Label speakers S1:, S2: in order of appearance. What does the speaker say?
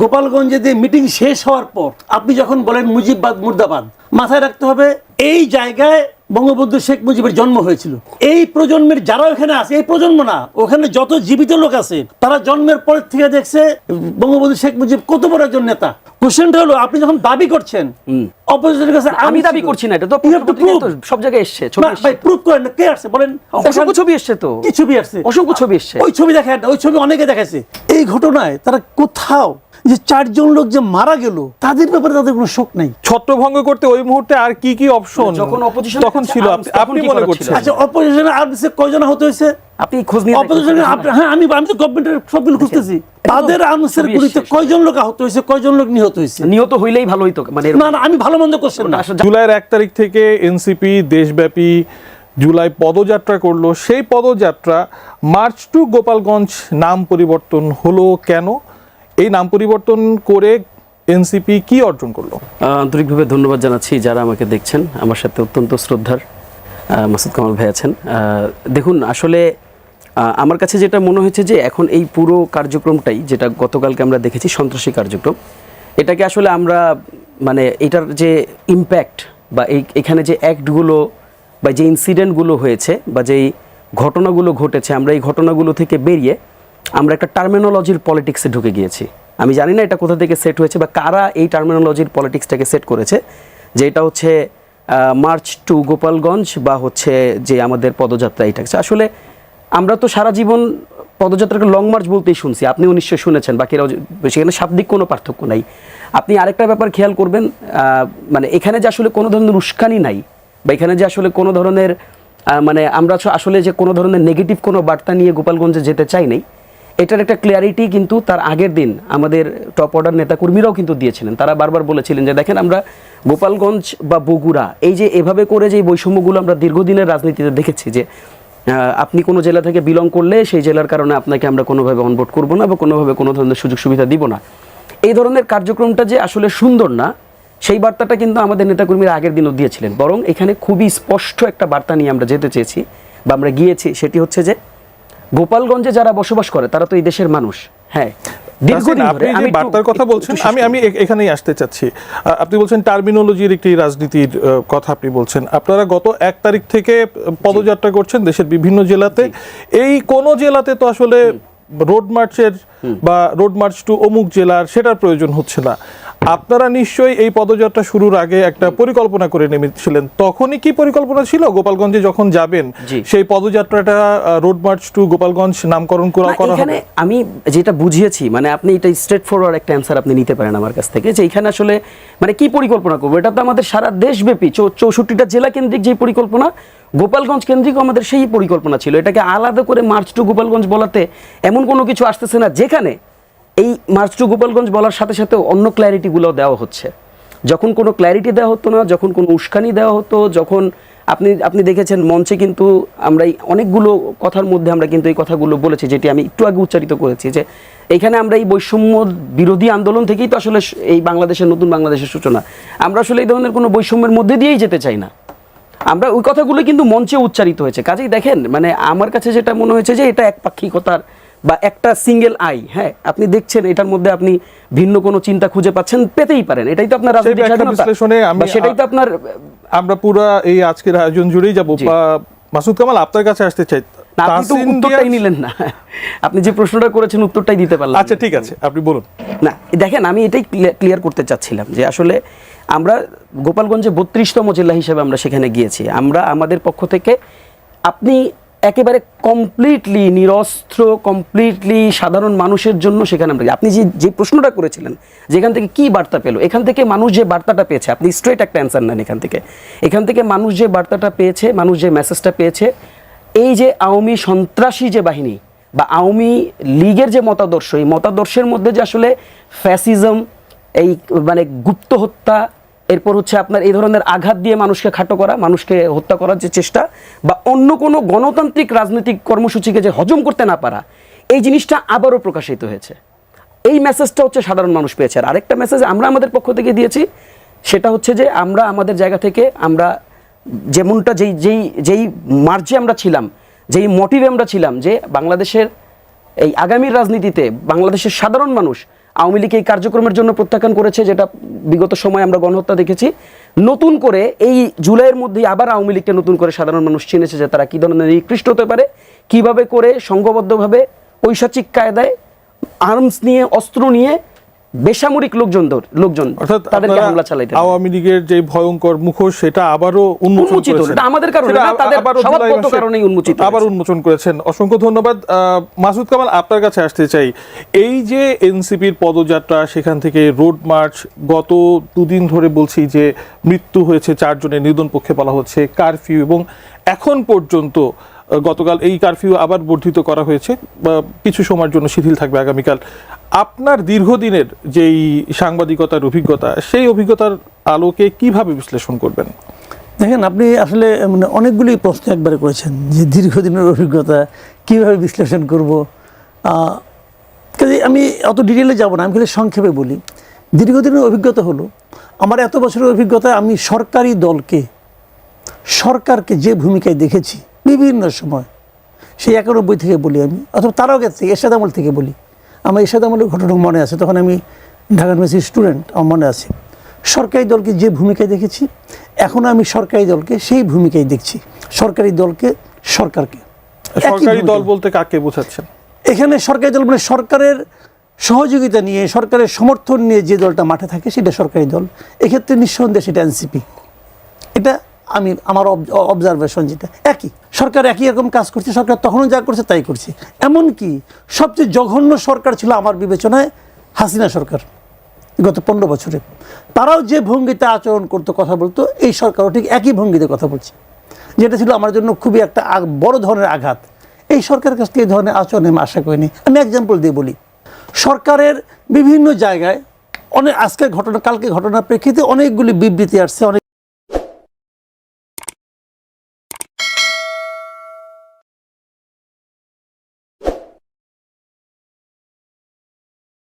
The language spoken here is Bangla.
S1: গোপালগঞ্জে যে মিটিং শেষ হওয়ার পর আপনি যখন বলেন মুজিববাদ মুর্দাবাদ মাথায় রাখতে হবে এই জায়গায় বঙ্গবন্ধু শেখ মুজিবের জন্ম হয়েছিল। এই প্রজন্মের যারা ওখানে আছে এই প্রজন্ম না ওখানে যত জীবিত লোক আছে তারা জন্মের পর থেকে দেখছে বঙ্গবন্ধু শেখ মুজিব কত বড় একজন নেতা। কোশ্চেনটা হলো আপনি যখন দাবি করছেন অপোজিশনের কাছে
S2: আমি দাবি করছি না এটা তো। সব জায়গায় এসছে
S1: ভাই প্রুভ করেন কে আসছে? বলেন
S2: অসংখ্য ছবি এসছে তো।
S1: কি ছবি আসছে?
S2: অসংখ্য ছবি এসছে।
S1: ওই ছবি দেখেন ওই ছবি অনেকে দেখাচ্ছে এই ঘটনায় তারা কোথাও যে চারজন লোক যে মারা গেল তাদের ব্যাপারে তাদের কোনো শোক নাই।
S3: ছত্রভঙ্গ করতে ওই মুহূর্তে আর কি কি অপশন
S2: যখন opposition
S3: তখন ছিল আপনি- মনে করছেন
S1: আচ্ছা অপোজিশনে আর কয়জন হতে হয়েছে?
S2: আপনি খোঁজ নিয়ে।
S1: অপোজিশনে হ্যাঁ আমি আমি তো গভর্নমেন্টের সবগুলো খুঁজতেছি। তাদের আনসার গুলিতে কয়জন লোক আহত হয়েছে কয়জন লোক নিহত হয়েছে?
S2: নিহত হইলেই ভালো হইতো মানে
S1: না না আমি ভালো মন্দ করছেন না।
S3: জুলাইয়ের এক তারিখ থেকে এনসিপি দেশব্যাপী জুলাই পদযাত্রা করল। সেই পদযাত্রা মার্চ টু গোপালগঞ্জ নাম পরিবর্তন হলো কেন? এই নাম পরিবর্তন করে এনসিপি কি অর্জন করল?
S2: আন্তরিকভাবে ধন্যবাদ জানাচ্ছি যারা আমাকে দেখছেন। আমার সাথে অত্যন্ত শ্রদ্ধার মাসুদ কামাল ভাই আছেন। দেখুন, আসলে আমার কাছে যেটা মনে হয়েছে যে এখন এই পুরো কার্যক্রমটাই, যেটা গতকালকে আমরা দেখেছি, সন্ত্রাসী কার্যক্রম, এটাকে আসলে আমরা মানে এটার যে ইম্প্যাক্ট বা এই, এখানে যে অ্যাক্টগুলো বা যে ইনসিডেন্টগুলো হয়েছে বা যেই ঘটনাগুলো ঘটেছে, আমরা এই ঘটনাগুলো থেকে বেরিয়ে আমরা একটা টার্মিনোলজির পলিটিক্সে ঢুকে গিয়েছি। আমি জানি না এটা কোথা থেকে সেট হয়েছে বা কারা এই টার্মিনোলজির পলিটিক্সটাকে সেট করেছে, যে এটা হচ্ছে মার্চ টু গোপালগঞ্জ বা হচ্ছে যে আমাদের পদযাত্রা এটা। আসলে আমরা তো সারা জীবন পদযাত্রাকে লং মার্চ বলতেই শুনছি, আপনিও নিশ্চয়ই শুনেছেন, বাকিরাও সেখানে শাব্দিক কোনো পার্থক্য নাই। আপনি আরেকটা ব্যাপার খেয়াল করবেন মানে এখানে যে আসলে কোনো ধরনের উস্কানি নাই, বা এখানে যে আসলে কোনো ধরনের মানে আমরা আসলে যে কোনো ধরনের নেগেটিভ কোনো বার্তা নিয়ে গোপালগঞ্জে যেতে চাই নাই এটার একটা ক্লিয়ারিটি কিন্তু তার আগের দিন আমাদের টপ অর্ডার নেতাকর্মীরাও কিন্তু দিয়েছিলেন। তারা বারবার বলেছিলেন যে, দেখেন আমরা গোপালগঞ্জ বা বগুড়া, এই যে এভাবে করে যে বৈষম্যগুলো আমরা দীর্ঘদিনের রাজনীতিতে দেখেছি যে আপনি কোনো জেলা থেকে বিলং করলে সেই জেলার কারণে আপনাকে আমরা কোনোভাবে অনবোর্ড করব না বা কোনোভাবে কোনো ধরনের সুযোগ সুবিধা দিব না। এই ধরনের কার্যক্রমটা যে আসলে সুন্দর না, সেই বার্তাটা কিন্তু আমাদের নেতাকর্মীরা আগের দিনও দিয়েছিলেন। বরং এখানে খুবই স্পষ্ট একটা বার্তা নিয়ে আমরা যেতে চেয়েছি বা আমরা গিয়েছি, সেটি হচ্ছে যে গোপালগঞ্জে যারা বসবাস করে তারা তো এই দেশের মানুষ। হ্যাঁ
S3: আপনি যে বার্তার কথা বলছেন আমি আমি এখানেই আসতে চাচ্ছি। আপনি বলছেন টার্মিনোলজির একটি রাজনীতির কথা আপনি বলছেন। আপনারা গত এক তারিখ থেকে পদযাত্রা করছেন দেশের বিভিন্ন জেলাতে। এই কোন জেলাতে তো আসলে রোড মার্চের বা রোড মার্চ টু অমুক জেলার সেটার প্রয়োজন হচ্ছে না। আপনারা নিশ্চয়ই এই পদযাত্রা শুরুর আগে একটা পরিকল্পনা করে নেমেছিলেন। তখনই কি পরিকল্পনা ছিল? গোপালগঞ্জে যখন যাবেন সেই পদযাত্রাটা রোড মার্চ টু গোপালগঞ্জ নামকরণ করা করা হবে?
S2: আমি যেটা বুঝিয়েছি মানে আপনি এটা স্ট্রেট ফরওয়ার্ড একটা অ্যান্সার আপনি নিতে পারেন আমার কাছ থেকে যে এখানে আসলে মানে কি পরিকল্পনা করব? এটা তো আমাদের সারা দেশব্যাপী চৌষট্টিটা জেলা কেন্দ্রিক যে পরিকল্পনা গোপালগঞ্জ কেন্দ্রিক আমাদের সেই পরিকল্পনা ছিল। এটাকে আলাদা করে মার্চ টু গোপালগঞ্জ বলাতে এমন কোনো কিছু আসতেছে না যেখানে এই মার্চ টু গোপালগঞ্জ বলার সাথে সাথে অন্য ক্ল্যারিটিগুলো দেওয়া হচ্ছে। যখন কোনো ক্ল্যারিটি দেওয়া হতো না, যখন কোনো উস্কানি দেওয়া হতো, যখন আপনি আপনি দেখেছেন মঞ্চে কিন্তু আমরা এই অনেকগুলো কথার মধ্যে আমরা কিন্তু এই কথাগুলো বলেছি, যেটি আমি একটু আগে উচ্চারিত করেছি যে এখানে আমরা এই বৈষম্য বিরোধী আন্দোলন থেকেই তো আসলে এই বাংলাদেশের, নতুন বাংলাদেশের সূচনা। আমরা আসলে এই ধরনের কোনো বৈষম্যের মধ্যে দিয়েই যেতে চাই না। আমরা ওই কথাগুলো কিন্তু মঞ্চে উচ্চারিত হয়েছে। কাজেই দেখেন মানে আমার কাছে যেটা মনে হয়েছে যে এটা একপাক্ষিকতার বা একটা সিঙ্গেল আই হ্যাঁ আপনি দেখছেন এটার মধ্যে আপনি ভিন্ন কোনো চিন্তা খুঁজে পাচ্ছেন পেতেই পারেন। এটাই তো আপনার
S3: বিশ্লেষণে
S2: সেটাই তো আপনার
S3: আমরা পুরো এই আজকের আয়োজন জুড়েই যাব। মাসুদ কামাল আপনার কাছে আসতে চাই।
S2: উত্তরটাই নিলেন না। আপনি যে প্রশ্নটা করেছেন উত্তরটাই দিতে পারলাম
S3: আচ্ছা ঠিক আছে আপনি বলুন।
S2: না দেখেন আমি এটাই ক্লিয়ার করতে চাচ্ছিলাম যে আসলে আমরা গোপালগঞ্জে বত্রিশতম জেলা হিসেবে আমরা সেখানে গিয়েছি। আমরা আমাদের পক্ষ থেকে আপনি একেবারে কমপ্লিটলি নিরস্ত্র কমপ্লিটলি সাধারণ মানুষের জন্য সেখানে আমরা আপনি যে যে প্রশ্নটা করেছিলেন, যেখান থেকে কি বার্তা পেল, এখান থেকে মানুষ যে বার্তাটা পেয়েছে, আপনি স্ট্রেট একটা অ্যান্সার নেন এখান থেকে। এখান থেকে মানুষ যে বার্তাটা পেয়েছে, মানুষ যে মেসেজটা পেয়েছে, এই যে আওয়ামী সন্ত্রাসী যে বাহিনী বা আওয়ামী লীগের যে মতাদর্শ, এই মতাদর্শের মধ্যে যে আসলে ফ্যাসিজম এই মানে গুপ্ত হত্যা এরপর হচ্ছে আপনার এই ধরনের আঘাত দিয়ে মানুষকে খাটো করা, মানুষকে হত্যা করার যে চেষ্টা বা অন্য কোনো গণতান্ত্রিক রাজনৈতিক কর্মসূচিকে যে হজম করতে না পারা, এই জিনিসটা আবারও প্রকাশিত হয়েছে। এই মেসেজটা হচ্ছে সাধারণ মানুষ পেয়েছে। আর আরেকটা মেসেজ আমরা আমাদের পক্ষ থেকে দিয়েছি, সেটা হচ্ছে যে আমরা আমাদের জায়গা থেকে আমরা যেমনটা যেই যেই যেই মার্জে আমরা ছিলাম, যেই মোটিভে আমরা ছিলাম যে বাংলাদেশের এই আগামীর রাজনীতিতে বাংলাদেশের সাধারণ মানুষ আওয়ামী লীগ এই কার্যক্রমের জন্য প্রত্যাখ্যান করেছে, যেটা বিগত সময় আমরা গণহত্যা দেখেছি। নতুন করে এই জুলাইয়ের মধ্যেই আবার আওয়ামী লীগকে নতুন করে সাধারণ মানুষ চিনেছে যে তারা কী ধরনের নিকৃষ্ট হতে পারে, কীভাবে করে, সংঘবদ্ধভাবে ঐশাচিক কায়দায় আর্মস নিয়ে, অস্ত্র নিয়ে বেসামরিক লোকজন লোকজন তাদেরকে হামলা চালাইতে
S3: আওয়ামী লীগের যে ভয়ঙ্কর মুখোশ সেটা আবারও
S2: উন্মোচিত। আমাদের কারণে না, তাদের স্বভাবগত কারণেই উন্মোচিত
S3: আবার উন্মোচন করেছেন। অসংখ্য ধন্যবাদ। মাসুদ কামাল আপনার কাছে আসতে চাই। এই যে এনসিপির পদযাত্রা সেখান থেকে রোড মার্চ গত দুদিন ধরে বলছি যে মৃত্যু হয়েছে চারজনের নিধন পক্ষে বলা হচ্ছে কারফিউ এবং এখন পর্যন্ত গতকাল এই কারফিউ আবার বর্ধিত করা হয়েছে। কিছু সময়ের জন্য শিথিল থাকবে আগামীকাল। আপনার দীর্ঘদিনের যেই সাংবাদিকতার অভিজ্ঞতা, সেই অভিজ্ঞতার আলোকে কীভাবে বিশ্লেষণ করবেন?
S1: দেখেন, আপনি আসলে মানে অনেকগুলি প্রশ্ন একবারে করেছেন, যে দীর্ঘদিনের অভিজ্ঞতা, কীভাবে বিশ্লেষণ করব। কাজে আমি অত ডিটেলে যাব না, আমি খালি সংক্ষেপে বলি। দীর্ঘদিনের অভিজ্ঞতা হলো, আমার এত বছরের অভিজ্ঞতা আমি সরকারি দলকে, সরকারকে যে ভূমিকায় দেখেছি বিভিন্ন সময়। সেই একানব্বই থেকে বলি আমি অথবা তার আগে থেকে এরশাদ আমল থেকে বলি। আমার এরশাদ আমলের ঘটনা মনে আছে তখন আমি ঢাকা ইউনিভার্সিটির স্টুডেন্ট আমার মনে আছে। সরকারি দলকে যে ভূমিকায় দেখেছি এখন আমি সরকারি দলকে সেই ভূমিকায় দেখছি। সরকারি দলকে সরকারকে।
S3: সরকারি দল বলতে কাকে বোঝাচ্ছেন?
S1: এখানে সরকারি দল মানে সরকারের সহযোগিতা নিয়ে সরকারের সমর্থন নিয়ে যে দলটা মাঠে থাকে সেটা সরকারি দল। এক্ষেত্রে নিঃসন্দেহে সেটা এনসিপি। আমি আমার অবজারভেশন যেটা, একই। সরকার একই রকম কাজ করছে, সরকার তখনও যা করছে তাই করছে। এমনকি সবচেয়ে জঘন্য সরকার ছিল আমার বিবেচনায় হাসিনা সরকার, গত পনেরো বছরে। তারাও যে ভঙ্গিতে আচরণ করতো, কথা বলতো, এই সরকারও ঠিক একই ভঙ্গিতে কথা বলছে। যেটা ছিল আমার জন্য খুবই একটা বড় ধরনের আঘাত। এই সরকারের কাছ থেকে এই ধরনের আচরণ আমি আশা করিনি। আমি এক্সাম্পল দিয়ে বলি। সরকারের বিভিন্ন জায়গায় অনেক আজকের ঘটনা, কালকে ঘটনার প্রেক্ষিতে অনেকগুলি বিবৃতি আসছে, অনেক